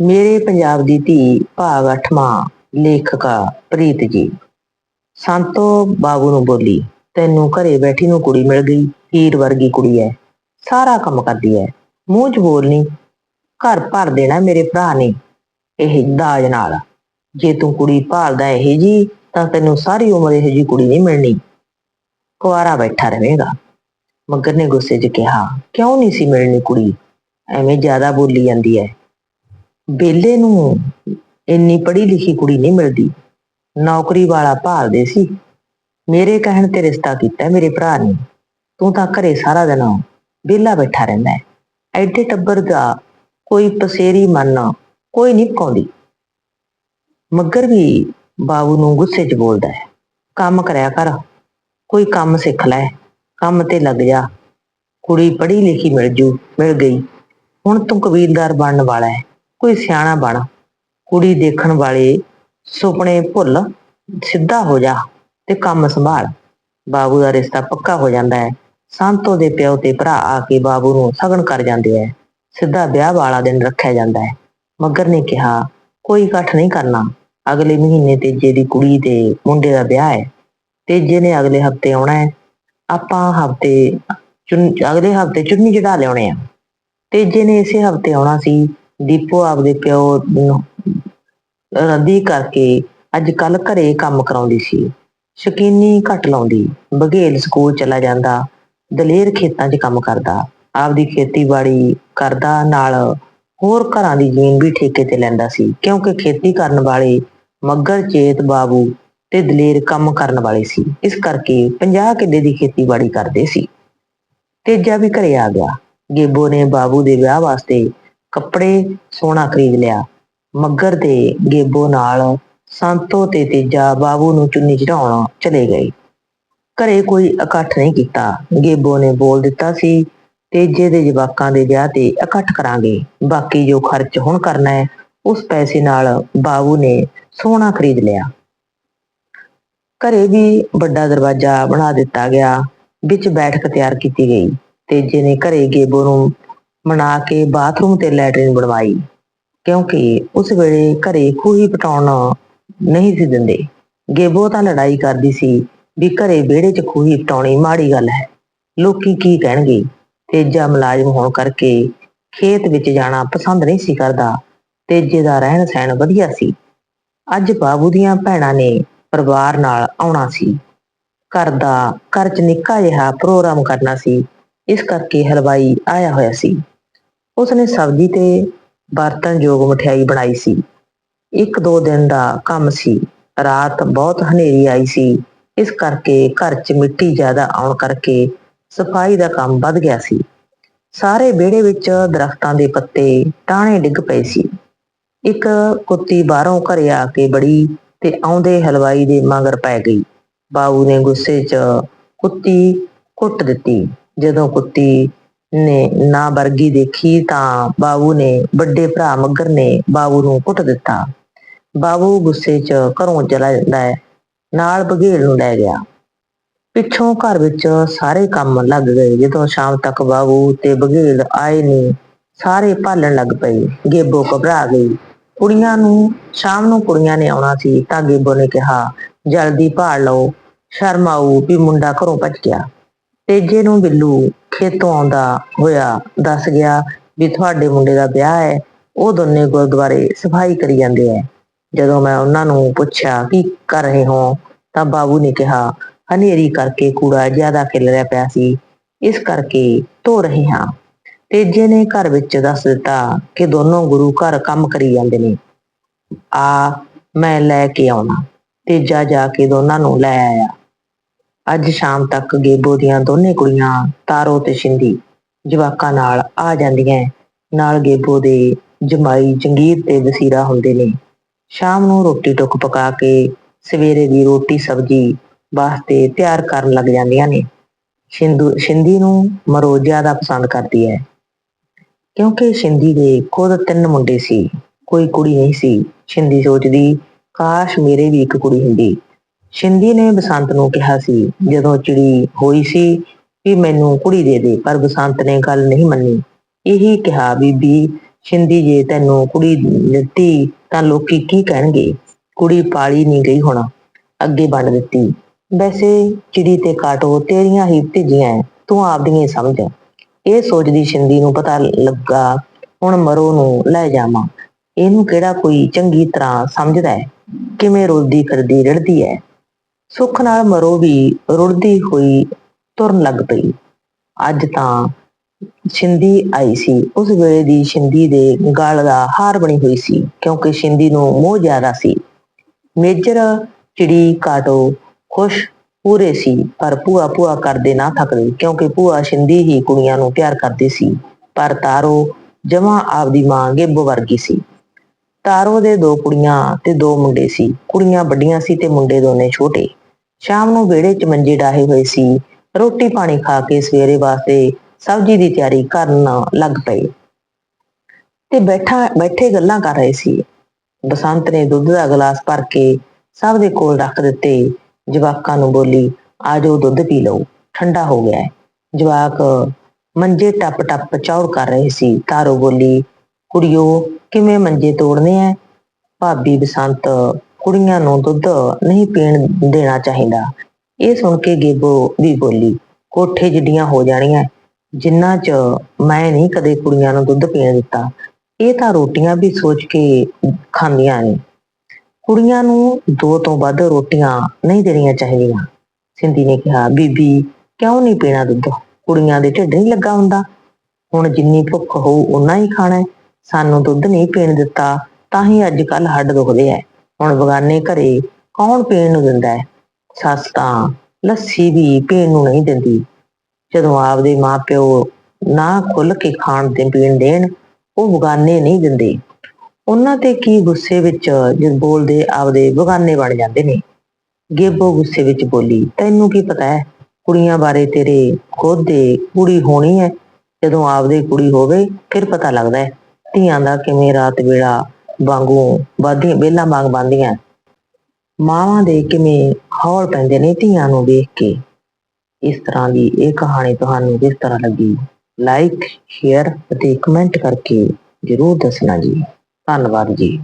ਮੇਰੇ ਪੰਜਾਬ ਦੀ ਧੀ ਭਾਗ 8ਵਾਂ ਲੇਖਕਾ ਪ੍ਰੀਤ ਜੀ। ਸੰਤੋ ਬਾਬੂ ਨੂੰ ਬੋਲੀ, ਤੈਨੂੰ ਘਰੇ ਬੈਠੀ ਨੂੰ ਕੁੜੀ ਮਿਲ ਗਈ, ਹੀਰ ਵਰਗੀ ਕੁੜੀ ਐ। ਸਾਰਾ ਕੰਮ ਕਰਦੀ ਐ। ਮੂੰਹ 'ਚ ਬੋਲਣੀ ਘਰ ਭਰ ਦੇਣਾ ਮੇਰੇ ਭਰਾ ਨੇ, ਇਹ ਦਾਜ ਨਾਲ। ਜੇ ਤੂੰ ਕੁੜੀ ਭਾਲਦਾ ਇਹ ਜੀ, ਤਾਂ ਤੈਨੂੰ ਸਾਰੀ ਉਮਰ ਇਹ ਜੀ ਕੁੜੀ ਨਹੀਂ ਮਿਲਣੀ। ਕੁਆਰਾ ਬੈਠਾ ਰਹੇਗਾ। ਮੱਗਰ ਨੇ ਗੁੱਸੇ 'ਚ ਕਿਹਾ, ਕਿਉਂ ਨਹੀਂ ਸੀ ਮਿਲਣੀ ਕੁੜੀ? ਐਵੇਂ ਜ਼ਿਆਦਾ ਬੋਲੀ ਜਾਂਦੀ ਐ। ਬੇਲੇ ਨੂੰ ਇੰਨੀ ਪੜ੍ਹੀ ਲਿਖੀ ਕੁੜੀ ਨਹੀਂ ਮਿਲਦੀ। ਨੌਕਰੀ ਵਾਲਾ ਭਾਲਦੇ ਸੀ। ਮੇਰੇ ਕਹਿਣ ਤੇ ਰਿਸ਼ਤਾ ਕੀਤਾ ਮੇਰੇ ਭਰਾ ਨੇ। ਤੂੰ ਤਾਂ ਘਰੇ ਸਾਰਾ ਦਿਨ ਵਿਹਲਾ ਬੈਠਾ ਰਹਿੰਦਾ ਹੈ। ਐਡੇ ਟੱਬਰ ਦਾ ਕੋਈ ਪਸੇਰੀ ਮੰਨ ਕੋਈ ਨਹੀਂ ਪਕਾਉਂਦੀ ਮੱਗਰ ਵੀ ਬਾਬੂ ਨੂੰ ਗੁੱਸੇ 'ਚ ਬੋਲਦਾ ਹੈ। ਕੰਮ ਕਰਿਆ ਕਰ, ਕੋਈ ਕੰਮ ਸਿੱਖ ਲੈ, ਕੰਮ ਤੇ ਲੱਗ ਜਾ। ਕੁੜੀ ਪੜ੍ਹੀ ਲਿਖੀ ਮਿਲ ਜੂ, ਮਿਲ ਗਈ। ਹੁਣ ਤੂੰ ਕਬੀਲਦਾਰ ਬਣਨ ਵਾਲਾ ਹੈ। ਕੋਈ ਸਿਆਣਾ ਬਣ। ਕੁੜੀ ਦੇਖਣ ਵਾਲੇ ਸੁਪਨੇ ਭੁੱਲ ਸਿੱਧਾ ਹੋ ਜਾ ਤੇ ਕੰਮ ਸੰਭਾਲ। ਬਾਬੂ ਦਾ ਰਿਸ਼ਤਾ ਪੱਕਾ ਹੋ ਜਾਂਦਾ ਹੈ। ਸੰਤੋ ਦੇ ਪਿਓ ਤੇ ਭਰਾ ਆ ਕੇ ਬਾਬੂ ਨੂੰ ਸਗਨ ਕਰ ਜਾਂਦੇ ਐ ਸਿੱਧਾ ਵਿਆਹ ਵਾਲਾ ਦਿਨ ਰੱਖਿਆ ਜਾਂਦਾ ਹੈ। ਮੱਗਰ ਨੇ ਕਿਹਾ, ਕੋਈ ਇਕੱਠ ਨਹੀਂ ਕਰਨਾ। ਅਗਲੇ ਮਹੀਨੇ ਤੇਜੇ ਦੀ ਕੁੜੀ ਤੇ ਮੁੰਡੇ ਦਾ ਵਿਆਹ ਹੈ। ਤੇਜੇ ਨੇ ਅਗਲੇ ਹਫ਼ਤੇ ਆਉਣਾ ਹੈ। ਆਪਾਂ ਹਫ਼ਤੇ ਅਗਲੇ ਹਫ਼ਤੇ ਚੁੰਨੀ ਚੜਾ ਲਿਆਉਣੇ ਆ। ਤੇਜੇ ਨੇ ਇਸੇ ਹਫ਼ਤੇ ਆਉਣਾ ਸੀ ਦੀਪੋ ਆਪਦੇ ਪਿਓ ਨੂੰ ਰੱਦੀ ਕਰਕੇ ਅੱਜ ਕੱਲ ਘਰੇ ਕੰਮ ਕਰਾਉਂਦੀ ਸੀ। ਸ਼ਕੀਨੀ ਘੱਟ ਲਾਉਂਦੀ, ਬਘੇਲ ਸਕੂਲ ਚਲਾ ਜਾਂਦਾ, ਦਲੇਰ ਖੇਤਾਂ 'ਚ ਕੰਮ ਕਰਦਾ, ਆਪਦੀ ਖੇਤੀਬਾੜੀ ਕਰਦਾ ਨਾਲ ਹੋਰ ਘਰਾਂ ਦੀ ਜ਼ਮੀਨ ਵੀ ਠੇਕੇ ਤੇ ਲੈਂਦਾ ਸੀ, ਕਿਉਂਕਿ ਖੇਤੀ ਕਰਨ ਵਾਲੇ ਮੱਗਰ ਚੇਤ, ਬਾਬੂ ਤੇ ਦਲੇਰ ਕੰਮ ਕਰਨ ਵਾਲੇ ਸੀ। ਇਸ ਕਰਕੇ 50 ਕਿੱਲੇ ਦੀ ਖੇਤੀਬਾੜੀ ਕਰਦੇ ਸੀ। ਤੇਜਾ ਵੀ ਘਰੇ ਆ ਗਿਆ। ਗੇਬੋ ਨੇ ਬਾਬੂ ਦੇ ਵਿਆਹ ਵਾਸਤੇ ਕੱਪੜੇ ਸੋਨਾ ਖਰੀਦ ਲਿਆ। ਮੱਗਰ ਦੇ ਗੇਬੋ ਨਾਲ ਸੰਤੋ ਤੇ ਤੇਜਾ ਬਾਬੂ ਨੂੰ ਚੁੰਨੀ ਚੜਾਉਣ ਚਲੇ ਗਏ। ਘਰੇ ਕੋਈ ਇਕੱਠ ਨਹੀਂ ਕੀਤਾ। ਗੇਬੋ ਨੇ ਬੋਲ ਦਿੱਤਾ ਸੀ, ਤੇਜੇ ਦੇ ਜਵਾਕਾਂ ਦੇ ਵਿਆਹ ਤੇ ਇਕੱਠ ਕਰਾਂਗੇ। ਬਾਕੀ ਜੋ ਖਰਚ ਹੁਣ ਕਰਨਾ ਹੈ, ਉਸ ਪੈਸੇ ਨਾਲ ਬਾਬੂ ਨੇ ਸੋਨਾ ਖਰੀਦ ਲਿਆ। ਘਰੇ ਵੀ ਵੱਡਾ ਦਰਵਾਜ਼ਾ ਬਣਾ ਦਿੱਤਾ ਗਿਆ। ਵਿੱਚ ਬੈਠਕ ਤਿਆਰ ਕੀਤੀ ਗਈ। ਤੇਜੇ ਨੇ ਘਰੇ ਗੇਬੋ ਨੂੰ ਮਨਾ ਕੇ ਬਾਥਰੂਮ ਤੇ ਲੈਟਰਿਨ ਬਣਵਾਈ। ਕਿਉਂਕਿ ਉਸ ਵੇਲੇ ਘਰੇ ਖੂਹੀ ਪਟਾਉਣ ਨਹੀਂ ਸੀ ਦਿੰਦੇ। ਗੇਬੋ ਤਾਂ ਲੜਾਈ ਕਰਦੀ ਸੀ ਵੀ ਘਰੇ ਵਿਹੜੇ 'ਚ ਖੂਹੀ ਪਟਾਉਣੀ ਮਾੜੀ ਗੱਲ ਹੈ। ਲੋਕੀ ਕੀ ਕਹਿਣਗੇ? ਤੇਜਾ ਮੁਲਾਜ਼ਮ ਹੋਣ ਕਰਕੇ ਖੇਤ ਵਿੱਚ ਜਾਣਾ ਪਸੰਦ ਨਹੀਂ ਸੀ ਕਰਦਾ। ਤੇਜੇ ਦਾ ਰਹਿਣ ਸਹਿਣ ਵਧੀਆ ਸੀ। ਅੱਜ ਬਾਬੂ ਦੀਆਂ ਭੈਣਾਂ ਨੇ ਪਰਿਵਾਰ ਨਾਲ ਆਉਣਾ ਸੀ। ਘਰ ਦਾ ਘਰ 'ਚ ਨਿੱਕਾ ਜਿਹਾ ਪ੍ਰੋਗਰਾਮ ਕਰਨਾ ਸੀ। ਇਸ ਕਰਕੇ ਹਲਵਾਈ ਆਇਆ ਹੋਇਆ ਸੀ। ਉਸਨੇ ਸਬਜ਼ੀ ਤੇ ਬਰਤਨਯੋਗ ਮਠਿਆਈ ਬਣਾਈ ਸੀ। ਇੱਕ ਦੋ ਦਿਨ ਦਾ ਕੰਮ ਸੀ। ਰਾਤ ਬਹੁਤ ਹਨੇਰੀ ਆਈ ਸੀ। ਇਸ ਕਰਕੇ ਘਰ 'ਚ ਮਿੱਟੀ ਜ਼ਿਆਦਾ ਆਉਣ ਕਰਕੇ ਸਫ਼ਾਈ ਦਾ ਕੰਮ ਵੱਧ ਗਿਆ ਸੀ। ਸਾਰੇ ਵਿਹੜੇ ਵਿੱਚ ਦਰਖਤਾਂ ਦੇ ਪੱਤੇ ਟਾਹਣੇ ਡਿੱਗ ਪਏ ਸੀ। ਇੱਕ ਕੁੱਤੀ ਬਾਹਰੋਂ ਘਰੇ ਆ ਕੇ ਬੜੀ ਤੇ ਆਉਂਦੇ ਹਲਵਾਈ ਦੇ ਮਗਰ ਪੈ ਗਈ। ਬਾਊ ਨੇ ਗੁੱਸੇ 'ਚ ਕੁੱਤੀ ਕੁੱਟ ਦਿੱਤੀ। ਜਦੋਂ ਕੁੱਤੀ ਨੇ ਨਾ ਵਰਗੀ ਦੇਖੀ ਤਾਂ ਬਾਬੂ ਨੇ, ਵੱਡੇ ਭਰਾ ਮੱਗਰ ਨੇ ਬਾਬੂ ਨੂੰ ਕੁੱਟ ਦਿੱਤਾ। ਬਾਬੂ ਗੁੱਸੇ 'ਚ ਘਰੋਂ ਚਲਾ ਜਾਂਦਾ ਹੈ, ਨਾਲ ਬਘੇਲ ਨੂੰ ਲੈ ਗਿਆ। ਪਿੱਛੋਂ ਘਰ ਵਿੱਚ ਸਾਰੇ ਕੰਮ ਲੱਗ ਗਏ, ਜਦੋਂ ਸ਼ਾਮ ਤੱਕ ਬਾਬੂ ਤੇ ਬਘੇਲ ਆਏ ਨਹੀਂ ਸਾਰੇ ਭਾਲਣ ਲੱਗ ਪਏ। ਗੇਬੋ ਘਬਰਾ ਗਈ। ਕੁੜੀਆਂ ਨੂੰ, ਸ਼ਾਮ ਨੂੰ ਕੁੜੀਆਂ ਨੇ ਆਉਣਾ ਸੀ ਤਾਂ ਗੇਬੋ ਨੇ ਕਿਹਾ, ਜਲਦੀ ਭਾਲ ਲਓ। ਸ਼ਰਮ ਆਊ ਵੀ ਮੁੰਡਾ ਘਰੋਂ ਭੱਜ ਗਿਆ। ਤੇਜੇ ਨੂੰ ਬਿੱਲੂ ਖੇਤੋਂ ਆਉਂਦਾ ਹੋਇਆ ਦੱਸ ਗਿਆ ਵੀ ਤੁਹਾਡੇ ਮੁੰਡੇ ਦਾ ਵਿਆਹ ਹੈ। ਉਹ ਦੋਨੇ ਗੁਰਦੁਆਰੇ ਸਫ਼ਾਈ ਕਰੀ ਜਾਂਦੇ ਐ ਜਦੋਂ ਮੈਂ ਉਹਨਾਂ ਨੂੰ ਪੁੱਛਿਆ ਕੀ ਕਰ ਰਹੇ ਹੋ, ਤਾਂ ਬਾਬੂ ਨੇ ਕਿਹਾ, ਹਨੇਰੀ ਕਰਕੇ ਕੂੜਾ ਜ਼ਿਆਦਾ ਖਿਲ ਰਿਹਾ ਪਿਆ ਸੀ। ਇਸ ਕਰਕੇ ਧੋ ਰਹੇ ਹਾਂ। ਤੇਜੇ ਨੇ ਘਰ ਵਿੱਚ ਦੱਸ ਦਿੱਤਾ ਕਿ ਦੋਨੋਂ ਗੁਰੂ ਘਰ ਕੰਮ ਕਰੀ ਜਾਂਦੇ ਨੇ। ਆ, ਮੈਂ ਲੈ ਕੇ ਆਉਣਾ। ਤੇਜਾ ਜਾ ਕੇ ਦੋਨਾਂ ਨੂੰ ਲੈ ਆਇਆ। ਅੱਜ ਸ਼ਾਮ ਤੱਕ ਗੇਬੋ ਦੀਆਂ ਦੋਨੇ ਕੁੜੀਆਂ ਤਾਰੋ ਤੇ ਸ਼ਿੰਦੀ ਜਵਾਕਾਂ ਨਾਲ ਆ ਜਾਂਦੀਆਂ ਨਾਲ ਗੇਬੋ ਦੇ ਜਮਾਈ ਜੰਗੀਰ ਤੇ ਵਸੀਰਾ ਹੁੰਦੇ ਨੇ। ਸ਼ਾਮ ਨੂੰ ਰੋਟੀ ਟੁੱਕ ਪਕਾ ਕੇ ਸਵੇਰੇ ਦੀ ਰੋਟੀ ਸਬਜ਼ੀ ਵਾਸਤੇ ਤਿਆਰ ਕਰਨ ਲੱਗ ਜਾਂਦੀਆਂ ਨੇ। ਸ਼ਿੰਦੂ, ਸ਼ਿੰਦੀ ਨੂੰ ਮਰੋ ਜ਼ਿਆਦਾ ਪਸੰਦ ਕਰਦੀ ਹੈ ਕਿਉਂਕਿ ਸ਼ਿੰਦੀ ਦੇ ਖੁਦ ਤਿੰਨ ਮੁੰਡੇ ਸੀ, ਕੋਈ ਕੁੜੀ ਨਹੀਂ ਸੀ। ਸ਼ਿੰਦੀ ਸੋਚਦੀ, ਕਾਸ਼ ਮੇਰੇ ਵੀ ਇੱਕ ਕੁੜੀ ਹੁੰਦੀ। ਸ਼ਿੰਦੀ ਨੇ ਬਸੰਤ ਨੂੰ ਕਿਹਾ ਸੀ, ਜਦੋਂ ਚਿੜੀ ਹੋਈ ਸੀ ਵੀ ਮੈਨੂੰ ਕੁੜੀ ਦੇ ਦੇ, ਪਰ ਬਸੰਤ ਨੇ ਗੱਲ ਨਹੀਂ ਮੰਨੀ। ਇਹੀ ਕਿਹਾ, ਬੀਬੀ, ਸ਼ਿੰਦੀ ਜੇ ਤੈਨੂੰ ਕੁੜੀ ਦਿੱਤੀ, ਤਾਂ ਲੋਕੀ ਕੀ ਕਹਿਣਗੇ? ਕੁੜੀ ਪਾਲੀ ਨਹੀਂ ਗਈ ਹੋਣਾ, ਅੱਗੇ ਵੰਡ ਦਿੱਤੀ। ਵੈਸੇ ਚਿੜੀ ਤੇ ਕਾਟੋ ਤੇਰੀਆਂ ਹੀ ਭਤੀਜੀਆਂ ਤੂੰ ਆਪਦੀਆਂ ਹੀ ਸਮਝ। ਇਹ ਸੋਚਦੀ ਸ਼ਿੰਦੀ ਨੂੰ ਪਤਾ ਲੱਗਾ, ਹੁਣ ਮਰੋ ਨੂੰ ਲੈ ਜਾਵਾਂ। ਇਹਨੂੰ ਕਿਹੜਾ ਕੋਈ ਚੰਗੀ ਤਰ੍ਹਾਂ ਸਮਝਦਾ ਹੈ ਕਿਵੇਂ ਰੁਲਦੀ ਫਿਰਦੀ ਰੜਦੀ ਹੈ ਸੁੱਖ ਨਾਲ ਮਰੋ ਵੀ ਰੁੜਦੀ ਹੋਈ ਤੁਰਨ ਲੱਗ ਪਈ। ਅੱਜ ਤਾਂ ਸ਼ਿੰਦੀ ਆਈ ਸੀ। ਉਸ ਵੇਲੇ ਦੀ ਸ਼ਿੰਦੀ ਦੇ ਗਾਲ ਦਾ ਹਾਰ ਬਣੀ ਹੋਈ ਸੀ, ਕਿਉਂਕਿ ਸ਼ਿੰਦੀ ਨੂੰ ਮੋਹ ਜ਼ਿਆਦਾ ਸੀ। ਮੇਜਰ ਚਿੜੀ ਕਾਟੋ ਖੁਸ਼ ਪੂਰੇ ਸੀ, ਪਰ ਭੂਆ ਭੂਆ ਕਰਦੇ ਨਾ ਥੱਕਦੇ, ਕਿਉਂਕਿ ਭੂਆ ਸ਼ਿੰਦੀ ਹੀ ਕੁੜੀਆਂ ਨੂੰ ਪਿਆਰ ਕਰਦੀ ਸੀ, ਪਰ ਤਾਰੋ ਜਮਾਂ ਆਪਦੀ ਮਾਂ ਗੇਬੋ ਵਰਗੀ ਸੀ। ਤਾਰੋ ਦੇ ਦੋ ਕੁੜੀਆਂ ਤੇ ਦੋ ਮੁੰਡੇ ਸੀ। ਕੁੜੀਆਂ ਵੱਡੀਆਂ ਸੀ ਤੇ ਮੁੰਡੇ ਦੋਨੇ ਛੋਟੇ। ਸ਼ਾਮ ਨੂੰ ਵਿਹੜੇ 'ਚ ਮੰਜੇ ਡਾਹੇ ਹੋਏ ਸੀ। ਰੋਟੀ ਪਾਣੀ ਖਾ ਕੇ ਸਵੇਰੇ ਵਾਸਤੇ ਸਬਜ਼ੀ ਦੀ ਤਿਆਰੀ ਕਰਨ ਲੱਗ ਪਏ। ਤੇ ਬੈਠਾ, ਬੈਠੇ ਗੱਲਾਂ ਕਰ ਰਹੇ ਸੀ। ਬਸੰਤ ਨੇ ਦੁੱਧ ਦਾ ਗਲਾਸ ਭਰ ਕੇ ਸਭ ਦੇ ਕੋਲ ਰੱਖ ਦਿੱਤੇ। ਜਵਾਕਾਂ ਨੂੰ ਬੋਲੀ, ਆਜੋ ਦੁੱਧ ਪੀ ਲਓ, ਠੰਡਾ ਹੋ ਗਿਆ ਹੈ। ਜਵਾਕ ਮੰਜੇ ਟੱਪ ਟੱਪ ਚੌੜ ਕਰ ਰਹੇ ਸੀ। ਤਾਰੋ ਬੋਲੀ, ਕੁੜੀਓ, ਕਿਵੇਂ ਮੰਜੇ ਤੋੜਨੇ ਐ? ਭਾਬੀ ਬਸੰਤ ਕੁੜੀਆਂ ਨੂੰ ਦੁੱਧ ਨਹੀਂ ਪੀਣ ਦੇਣਾ ਚਾਹੀਦਾ। ਇਹ ਸੁਣ ਕੇ ਗੇਬੋ ਵੀ ਬੋਲੀ, ਕੋਠੇ ਜਿੱਡੀਆਂ ਹੋ ਜਾਣੀਆਂ, ਜਿੰਨਾ ਚ ਮੈਂ ਨਹੀਂ ਕਦੇ ਕੁੜੀਆਂ ਨੂੰ ਦੁੱਧ ਪੀਣ ਦਿੱਤਾ। ਇਹ ਤਾਂ ਰੋਟੀਆਂ ਵੀ ਸੋਚ ਕੇ ਖਾਂਦੀਆਂ ਨੇ। ਕੁੜੀਆਂ ਨੂੰ ਦੋ ਤੋਂ ਵੱਧ ਰੋਟੀਆਂ ਨਹੀਂ ਦੇਣੀਆਂ ਚਾਹੀਦੀਆਂ। ਸਿੰਧੀ ਨੇ ਕਿਹਾ, ਬੀਬੀ, ਕਿਉਂ ਨਹੀਂ ਪੀਣਾ ਦੁੱਧ? ਕੁੜੀਆਂ ਦੇ ਢਿੱਡ ਨਹੀਂ ਲੱਗਾ ਹੁੰਦਾ। ਹੁਣ ਜਿੰਨੀ ਭੁੱਖ ਹੋਊ ਉਨਾ ਹੀ ਖਾਣਾ ਸਾਨੂੰ ਦੁੱਧ ਨਹੀਂ ਪੀਣ ਦਿੱਤਾ, ਤਾਂ ਹੀ ਅੱਜ ਕੱਲ ਹੱਡ ਦੁਖਦੇ ਐ। ਹੁਣ ਬਗਾਨੇ ਘਰੇ ਕੌਣ ਪੀਣ ਨੂੰ ਦਿੰਦਾ ਹੈ? ਸੱਸ ਤਾਂ ਲੱਸੀ ਵੀ ਪੀਣ ਨੂੰ ਨਹੀਂ ਦਿੰਦੀ। ਜਦੋਂ ਆਪਦੇ ਮਾਪਿਓ ਨਾ ਖੁੱਲ ਕੇ ਖਾਣ ਤੇ ਪੀਣ ਦੇਣ, ਉਹ ਬਗਾਨੇ ਨਹੀਂ ਦਿੰਦੇ। ਉਹਨਾਂ ਤੇ ਕੀ ਗੁੱਸੇ ਵਿੱਚ ਜਦ ਬੋਲਦੇ ਆਪਦੇ ਬਗਾਨੇ ਬਣ ਜਾਂਦੇ ਨੇ? ਗੇਬੋ ਗੁੱਸੇ ਵਿੱਚ ਬੋਲੀ, ਤੈਨੂੰ ਕੀ ਪਤਾ ਹੈ, ਕੁੜੀਆਂ ਬਾਰੇ ਤੇਰੇ ਖੁਦ ਦੇ ਕੁੜੀ ਹੋਣੀ ਹੈ। ਜਦੋਂ ਆਪਦੇ ਕੁੜੀ ਹੋਵੇ, ਫਿਰ ਪਤਾ ਲੱਗਦਾ ਹੈ, ਧੀਆਂ ਦਾ ਕਿਵੇਂ ਰਾਤ ਵੇਲਾ ਵਾਂਗੂ ਬਾਦੀਆਂ ਬੇਲਾਂ ਵਾਂਗ ਬੰਦੀਆਂ ਮਾਵਾਂ ਦੇ ਕਿਵੇਂ ਹੌਲ ਪੈਂਦੇ ਨੇ ਧੀਆਂ ਨੂੰ ਵੇਖ ਕੇ। ਇਸ ਤਰ੍ਹਾਂ ਦੀ ਇਹ ਕਹਾਣੀ ਤੁਹਾਨੂੰ ਕਿਸ ਤਰ੍ਹਾਂ ਲੱਗੀ? ਲਾਈਕ ਸ਼ੇਅਰ ਅਤੇ ਕਮੈਂਟ ਕਰਕੇ ਜਰੂਰ ਦੱਸਣਾ ਜੀ। ਧੰਨਵਾਦ ਜੀ।